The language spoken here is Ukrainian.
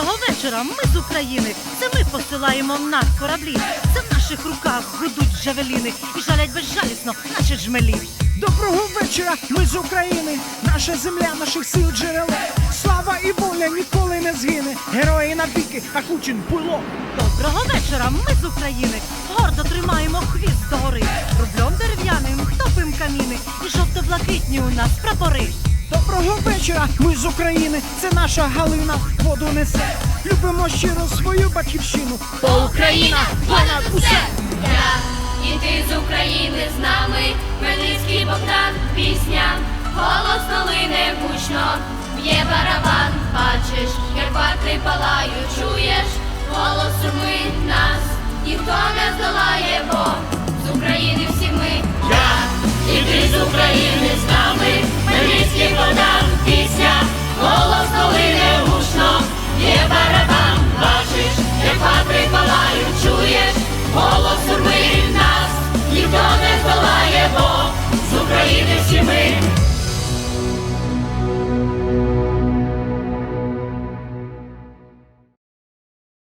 Доброго вечора, ми з України. Це ми посилаємо в нас кораблі. Це в наших руках гудуть жавеліни і жалять безжалісно, наче жмелі. Доброго вечора, ми з України, наша земля, наших сил джерело. Слава і воля ніколи не згине. Герої навіки, а Кучин було. Доброго вечора, ми з України. Гордо тримаємо хвіст догори. Рубльом дерев'яним, хтопим каміни. І жовто-блакитні у нас прапори. Доброго вечора, ми з України, це наша Галина, воду несе. Любимо щиро свою батьківщину. Бо Україна понад усе! Я і ти з України з нами. Хмельницький Богдан, пісня, голос долини, гучно, б'є барабан, бачиш, Карпати палають, чуєш, голос руми нас, ніхто не здолає, бо. Hoje